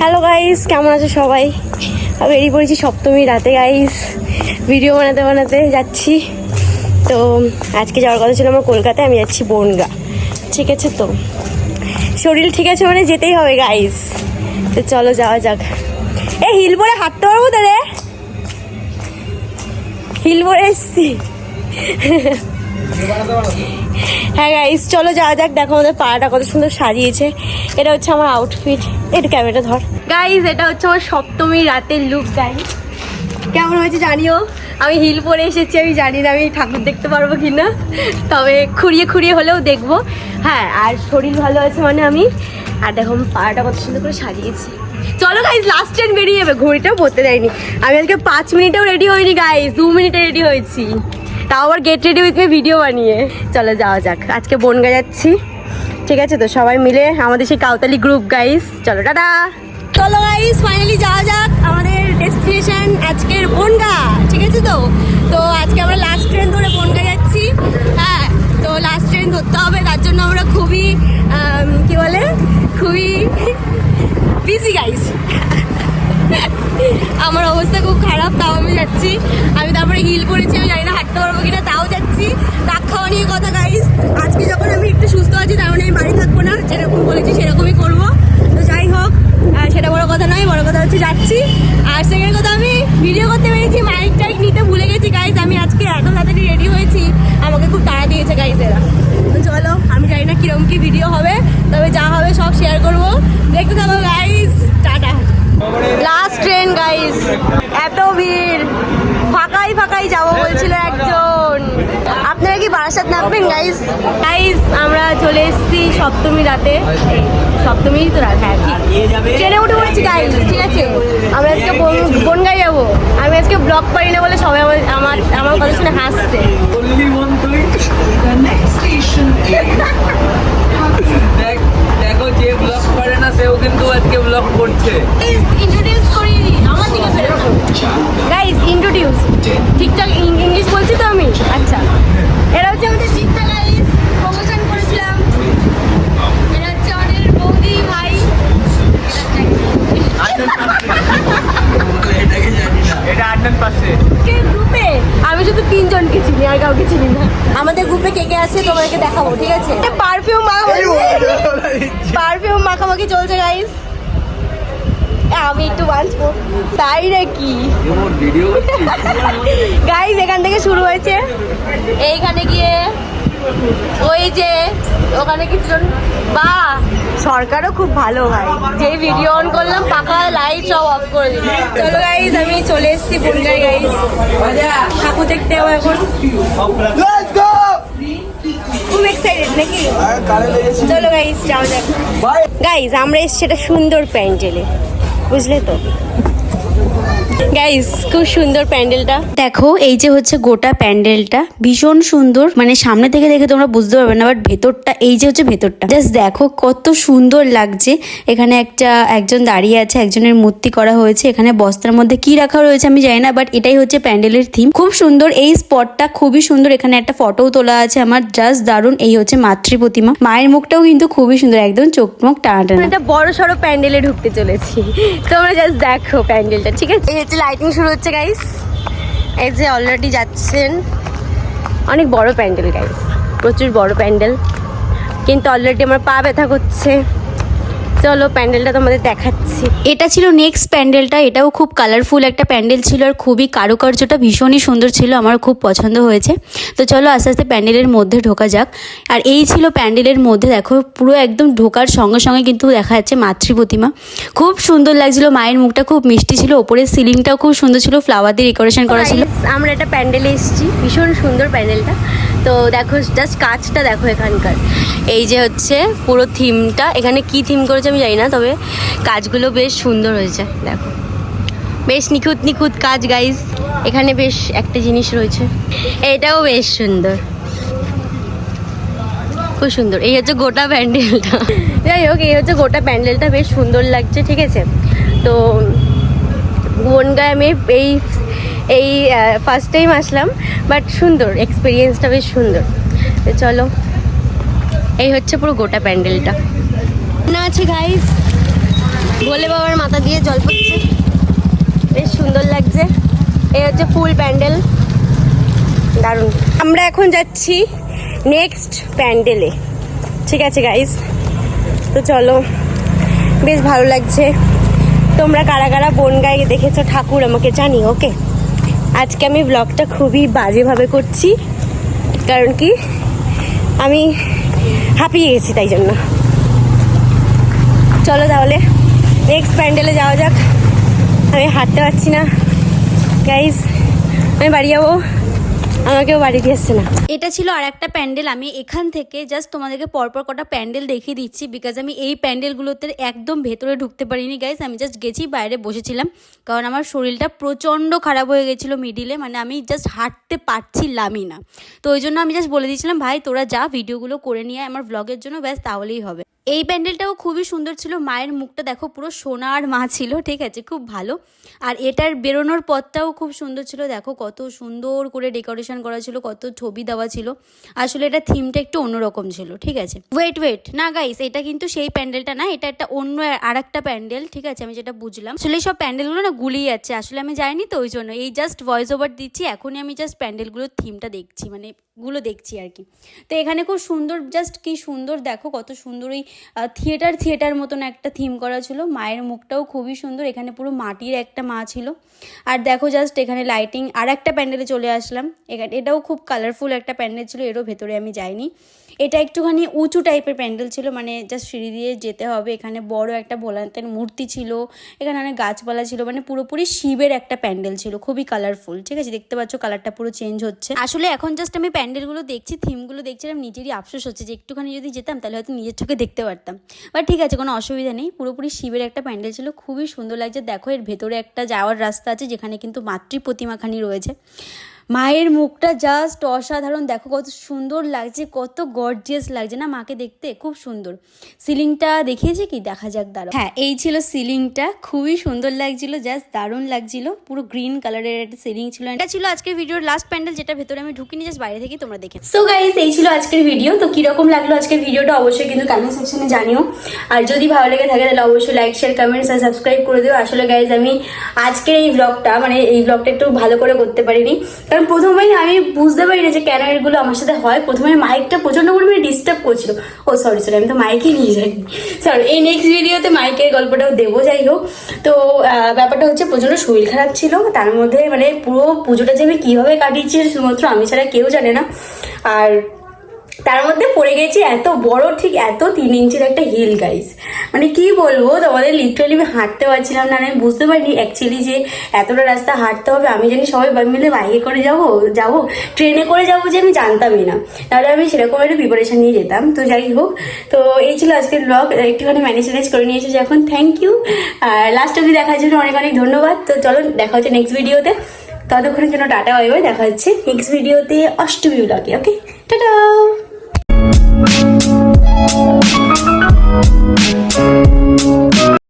Hello guys কেমন আছো সবাই? আমি বেরিয়ে পড়েছি সপ্তমী রাতে গাইস ভিডিও বানাতে বানাতে যাচ্ছি। তো আজকে যাওয়ার কথা ছিল আমার কলকাতায়, আমি যাচ্ছি বনগা। ঠিক আছে তো? শরীর ঠিক আছে মানে যেতেই হবে গাইস তো চলো যাওয়া যাক। এ হিল পরে হাঁটতে পারব তো রে? হিল পরে এসছি। হ্যাঁ গাইস চলো যাওয়া যাক। দেখো আমাদের পাড়াটা কত সুন্দর সাজিয়েছে। এটা হচ্ছে আমার আউটফিট এটা ক্যামেরা ধর। গাইস এটা হচ্ছে আমার সপ্তমী রাতের লুক গাইস কেমন হয়েছে জানিও? আমি হিল পরে এসেছি, আমি জানি না আমি ঠাকুর দেখতে পারব কি না তবে খুঁড়িয়ে খুঁড়িয়ে হলেও দেখব। হ্যাঁ আর শরীর ভালো আছে মানে আমি। আর দেখো পাড়াটা কত সুন্দর করে সাজিয়েছি। চলো গাইজ লাস্ট ট্রেন বেরিয়ে যাবে ঘড়িটাও পড়তে দেয়নি। আমি আজকে পাঁচ মিনিটেও রেডি হইনি গাইজ দু মিনিটে রেডি হয়েছি। তাও আবার get ready with me video বানিয়ে। চলো যাওয়া যাক। আজকে বনগা যাচ্ছি ঠিক আছে তো, সবাই মিলে আমাদের সেই কাউতালি গ্রুপ গাইস চলো, টাটা! চলো গাইস ফাইনালি যাওয়া যাক আমাদের ডেস্টিনেশন আজকের বনগা ঠিক আছে তো? তো আজকে আমরা লাস্ট ট্রেন ধরে বনগা যাচ্ছি হ্যাঁ তো লাস্ট ট্রেন ধরতে হবে, তার জন্য আমরা খুবই কি বলে? খুবই বিজি গাইস আমার অবস্থা খুব খারাপ, তাও আমি যাচ্ছি। আমি তারপরে হিল করেছি আর সেকেন্ড কথা আমি ভিডিও করতে পেরেছি মাইক টাইক নিতে ভুলে গেছি গাইস আমি আজকে এত তাড়াতাড়ি রেডি হয়েছি, আমাকে খুব তাড়া দিয়েছে গাইজ এরা। চলো, আমি জানি না কিরম কি ভিডিও হবে, তবে যা হবে সব শেয়ার করব। দেখতে থাকো guys tata. Last train guys এত ভিড়। ফাঁকাই ফাঁকাই যাব বলছিল একজন। বারাসাত নামবেন গাইস গাইস আমরা চলে এসেছি সপ্তমী রাতে। সপ্তমী তো রাত হ্যাঁ ঠিক। ট্রেনে উঠে পড়েছি গাইস ঠিক আছে? আমরা আজকে বন- বনগাঁ যাব। আমি আজকে ব্লগ পারি না বলে সবাই আমার আমার আমার কথা শুনে হাসছে। দেখ দেখো যে ব্লগ করে না সেও কিন্তু আজকে ব্লগ করছে ইন্ট্রোডিউস করিয়ে দিই আমার দিকে গাইস ইন্ট্রোডিউস ঠিকঠাক ইং- ইংলিশ বলছি তো আমি আচ্ছা এটা হচ্ছে আমাদের চিন্তা গাইস প্রমোশন করেছিলাম এটা হচ্ছে আমাদের বৌদি ভাই এটাকে জানি না এটা আটজন পাশে গ্রুপে আমি শুধু তিনজনকে চিনি আর কাউকে চিনি না আমাদের গ্রুপে কে কে আছে তোমাকে দেখাবো ঠিক আছে? পারফিউম পারফিউম মাখামাখি চলছে গাইস আমি একটু বাঁচবো। তাই নাকি? ভিডিও গাইস এখান থেকে শুরু হয়েছে। এইখানে গিয়ে ওই যে ওখানে কিছুজন বা সরকারও খুব ভালো ভাই। যে ভিডিও অন করলাম পাকা লাইট সব অফ করে দিল। চলো গাইস আমি চলে এসেছি বনগাই গাইস ঠাকুর দেখতে যাব এখন। খুব এক্সাইটেড নাকি? চলো গাইস যাওয়া যাক। গাইস আমরা এসছি একটা সুন্দর প্যান্ডেলে বুঝলে তো? গাইস খুব সুন্দর প্যান্ডেলটা। দেখো এই যে হচ্ছে গোটা প্যান্ডেলটা ভীষণ সুন্দর। মানে সামনে থেকে দেখে তোমরা বুঝতে পারবে না বাট ভেতরটা এই যে হচ্ছে ভেতরটা। জাস্ট দেখো কত সুন্দর লাগছে। এখানে একটা একজন দাঁড়িয়ে আছে একজনের মূর্তি করা হয়েছে। এখানে বস্তার মধ্যে কি রাখা রয়েছে আমি জানি না বাট এটাই হচ্ছে প্যান্ডেলের থিম খুব সুন্দর এই স্পটটা খুবই সুন্দর। এখানে একটা ফটোও তোলা আছে আমার জাস্ট দারুণ। এই হচ্ছে মাতৃ প্রতিমা। মায়ের মুখটাও কিন্তু খুবই সুন্দর একদম চোখ মুখ টানা টানা একটা বড় সড়ো প্যান্ডেলে ঢুকতে চলেছি। তোমরা জাস্ট দেখো প্যান্ডেলটা ঠিক আছে? হচ্ছে লাইটিং শুরু হচ্ছে গাইস এই যে অলরেডি যাচ্ছেন। অনেক বড় প্যান্ডেল গাইস প্রচুর বড় প্যান্ডেল। কিন্তু অলরেডি আমার পা ব্যথা করছে। চলো প্যান্ডেলটা তোমাদের দেখাচ্ছি। এটা ছিল নেক্সট প্যান্ডেলটা এটাও খুব কালারফুল একটা প্যান্ডেল ছিল আর খুবই কারুকার্যটা ভীষণই সুন্দর ছিল আমার খুব পছন্দ হয়েছে। তো চলো আস্তে আস্তে প্যান্ডেলের মধ্যে ঢোকা যাক। আর এই ছিল প্যান্ডেলের মধ্যে দেখো পুরো একদম ঢোকার সঙ্গে সঙ্গে কিন্তু দেখা যাচ্ছে মাতৃ প্রতিমা। খুব সুন্দর লাগছিল মায়ের মুখটা খুব মিষ্টি ছিল ওপরের সিলিংটাও খুব সুন্দর ছিল ফ্লাওয়ার দিয়ে ডেকোরেশন করা ছিল। আমরা একটা প্যান্ডেলে এসেছি ভীষণ সুন্দর প্যান্ডেলটা। তো দেখো জাস্ট কাজটা দেখো এখানকার। এই যে হচ্ছে পুরো থিমটা এখানে কি থিম করেছে আমি জানি না, তবে কাজগুলো বেশ সুন্দর হয়েছে, দেখো। বেশ নিখুঁত নিখুঁত কাজ গাইজ এখানে বেশ একটা জিনিস রয়েছে। এটাও বেশ সুন্দর। খুব সুন্দর। এই হচ্ছে গোটা প্যান্ডেলটা। যাই হোক, এই হচ্ছে গোটা প্যান্ডেলটা, বেশ সুন্দর লাগছে, ঠিক আছে? তো বনগায় আমি এই এই ফার্স্ট টাইম আসলাম বাট সুন্দর এক্সপিরিয়েন্সটা বেশ সুন্দর। চলো, এই হচ্ছে পুরো গোটা প্যান্ডেলটা। না আছে গাইস ভোলে বাবার মাথা দিয়ে জল পড়ছে। বেশ সুন্দর লাগছে। এই হচ্ছে ফুল প্যান্ডেল। দারুণ। আমরা এখন যাচ্ছি নেক্সট প্যান্ডেলে ঠিক আছে গাইস তো চলো। বেশ ভালো লাগছে। তোমরা কারা কারা বনগাই দেখেছ ঠাকুর আমাকে জানি ওকে আজকে আমি ব্লগটা খুবই বাজেভাবে করছি। কারণ কি? আমি হাঁপিয়ে গেছি, তাই জন্য। চলো তাহলে নেক্সট প্যান্ডেলে যাওয়া যাক। আমি হাঁটতে পারছি না। গাইজ আমি বাড়ি যাব। আমাকেও বাড়ি দিয়ে এসছে না। এটা ছিল আর একটা প্যান্ডেল। আমি এখান থেকে জাস্ট তোমাদেরকে পরপর কটা প্যান্ডেল দেখিয়ে দিচ্ছি বিকজ আমি এই প্যান্ডেলগুলোতে একদম ভেতরে ঢুকতে পারিনি গাইস আমি জাস্ট গেছি, বাইরে বসেছিলাম। কারণ আমার শরীরটা প্রচণ্ড খারাপ হয়ে গেছিল মিডিলে মানে আমি জাস্ট হাঁটতে পারছিলামই না। তো ওই জন্য আমি জাস্ট বলে দিয়েছিলাম, ভাই, তোরা যা ভিডিওগুলো করে নিয়ে আমার ব্লগের জন্য ব্যাস, তাহলেই হবে। এই প্যান্ডেলটাও খুবই সুন্দর ছিল। মায়ের মুখটা দেখো, পুরো সোনার মা ছিল, ঠিক আছে? খুব ভালো। আর এটার বেরোনোর পথটাও খুব সুন্দর ছিল। দেখো, কত সুন্দর করে ডেকোরেশন করা ছিল, কত ছবি দেওয়া ছিল। আসলে এটা থিমটা একটু অন্যরকম ছিল, ঠিক আছে? ওয়েট ওয়েট, না গাইস এটা কিন্তু সেই প্যান্ডেলটা না, এটা একটা অন্য আর একটা প্যান্ডেল, ঠিক আছে? আমি যেটা বুঝলাম। আসলে সব প্যান্ডেলগুলো না গুলিয়ে যাচ্ছে। আসলে আমি যাইনি তো, ওই জন্য। এই জাস্ট ভয়েস ওভার দিচ্ছি, এখনই আমি জাস্ট প্যান্ডেলগুলোর থিমটা দেখছি মানে গুলো দেখছি আর কি। তো এখানে খুব সুন্দর জাস্ট কি সুন্দর, দেখো, কত সুন্দর ওই থিয়েটার থিয়েটার মতন একটা থিম করা ছিল। মায়ের মুখটাও খুবই সুন্দর, এখানে পুরো মাটির একটা মা ছিল। আর দেখো জাস্ট এখানে লাইটিং আর একটা প্যান্ডেলে চলে আসলাম। এখানে, এটাও খুব কালারফুল একটা প্যান্ডেল ছিল, এরও ভেতরে আমি যাইনি। এটা একটুখানি উঁচু টাইপের প্যান্ডেল ছিল মানে জাস্ট সিঁড়ি দিয়ে যেতে হবে। এখানে বড় একটা ভোলান্তের মূর্তি ছিল, এখানে অনেক গাছপালা ছিল মানে পুরোপুরি শিবের একটা প্যান্ডেল ছিল, খুবই কালারফুল ঠিক আছে? দেখতে পাচ্ছ কালারটা পুরো চেঞ্জ হচ্ছে। আসলে এখন জাস্ট আমি প্যান্ডেলগুলো দেখছি থিমগুলো দেখছিলাম, নিজেরই আফসোস হচ্ছে যে একটুখানি যদি যেতাম, তাহলে হয়তো নিজের চোখে দেখতে পারতাম। বা ঠিক আছে, কোনো অসুবিধা নেই। পুরোপুরি শিবের একটা প্যান্ডেল ছিল, খুবই সুন্দর লাগছে। দেখো, এর ভেতরে একটা যাওয়ার রাস্তা আছে, যেখানে কিন্তু মাতৃ প্রতিমাখানি রয়েছে। মায়ের মুখটা জাস্ট অসাধারণ। দেখো কত সুন্দর লাগছে, কত গর্জিয়াস লাগছে না মাকে দেখতে, খুব সুন্দর। সিলিংটা দেখিয়েছে কি? দেখা যাক দাঁড়া হ্যাঁ এই ছিল সিলিংটা, খুবই সুন্দর লাগছিল জাস্ট দারুণ লাগছিল, পুরো গ্রিন কালারের একটা সিলিং ছিল। এটা ছিল আজকের ভিডিওর লাস্ট প্যান্ডেল যেটা ভেতরে আমি ঢুকিনি জাস্ট বাইরে থেকে তোমরা দেখে সো গাইস এই ছিল আজকের ভিডিও তো কীরকম লাগল আজকের ভিডিওটা অবশ্যই কিন্তু কমেন্ট সেকশনে জানিও। আর যদি ভালো লেগে থাকে, তাহলে অবশ্যই লাইক শেয়ার কমেন্টস আর সাবস্ক্রাইব করে দিও। আসলে গাইজ আমি আজকের এই ব্লগটা মানে এই ব্লগটা একটু ভালো করে করতে পারিনি। কারণ প্রথমেই আমি বুঝতে পারি না যে কেন এগুলো আমার সাথে হয়। প্রথমে মাইকটা প্রচণ্ড পরিমাণে ডিস্টার্ব করছিল। ও সরি সরি আমি তো মাইকে নিয়ে যাই সরি এই নেক্সট ভিডিওতে মাইকের গল্পটাও দেবো, যাই হোক। তো ব্যাপারটা হচ্ছে প্রচণ্ড শরীর খারাপ ছিল। তার মধ্যে মানে পুরো পুজোটা যে আমি কীভাবে কাটিয়েছি শুধুমাত্র আমি ছাড়া কেউ জানে না। আর তার মধ্যে পড়ে গেছি এত বড়, ঠিক এত তিন ইঞ্চির একটা হিল গাইস মানে কি বলব, তোমাদের লিটারালি আমি হাঁটতে পারছিলাম না, আমি বুঝতে পারিনি অ্যাকচুয়ালি যে এতটা রাস্তা হাঁটতে হবে। আমি জানি সবাই মিলে বাইকে করে যাব যাব, ট্রেনে করে যাব যে আমি জানতামই না। তাহলে আমি সেরকম একটা প্রিপারেশন নিয়ে যেতাম। তো যাই হোক, তো এই ছিল আজকের ব্লগ একটুখানি ম্যানেজ ম্যানেজ করে নিয়েছি এসেছি এখন থ্যাংক ইউ আর লাস্ট অবধি দেখার জন্য অনেক অনেক ধন্যবাদ। তো চলো, দেখা হচ্ছে নেক্সট ভিডিওতে ততক্ষণের জন্য টাটা বাই বাই দেখা হচ্ছে নেক্সট ভিডিওতে অষ্টমী ব্লগে ওকে টাটা Thank